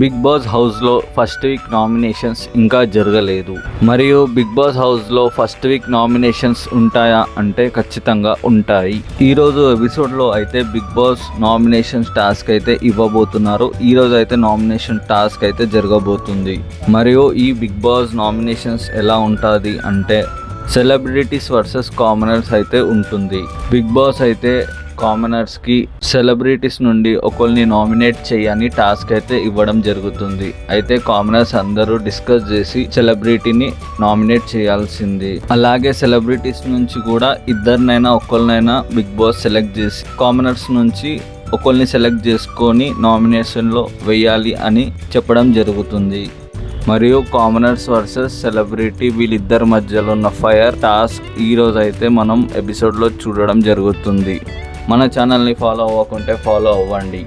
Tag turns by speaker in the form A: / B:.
A: Big Boss హౌస్లో first week nominations ఇంకా జరగలేదు. మరియు బిగ్ బాస్ హౌస్లో ఫస్ట్ వీక్ నామినేషన్స్ ఉంటాయా అంటే ఖచ్చితంగా ఉంటాయి. ఈరోజు ఎపిసోడ్లో అయితే బిగ్ బాస్ నామినేషన్స్ టాస్క్ అయితే ఇవ్వబోతున్నారు. ఈరోజు అయితే నామినేషన్ టాస్క్ అయితే జరగబోతుంది. మరియు ఈ బిగ్ బాస్ నామినేషన్స్ ఎలా ఉంటుంది అంటే సెలబ్రిటీస్ వర్సెస్ కామనర్స్ అయితే ఉంటుంది. బిగ్ బాస్ అయితే కామనర్స్కి సెలబ్రిటీస్ నుండి ఒకరిని నామినేట్ చేయని టాస్క్ అయితే ఇవ్వడం జరుగుతుంది. అయితే కామనర్స్ అందరూ డిస్కస్ చేసి సెలబ్రిటీని నామినేట్ చేయాల్సింది. అలాగే సెలబ్రిటీస్ నుంచి కూడా ఇద్దరినైనా ఒకరినైనా బిగ్ బాస్ సెలెక్ట్ చేసి కామనర్స్ నుంచి ఒకరిని సెలెక్ట్ చేసుకొని నామినేషన్లో వేయాలి అని చెప్పడం జరుగుతుంది. మరియు కామనర్స్ వర్సెస్ సెలబ్రిటీ వీళ్ళిద్దరి మధ్యలో ఉన్న ఫైర్ టాస్క్ ఈరోజు అయితే మనం ఎపిసోడ్లో చూడడం జరుగుతుంది. మన ఛానల్ని ఫాలో అవ్వకుంటే ఫాలో అవ్వండి.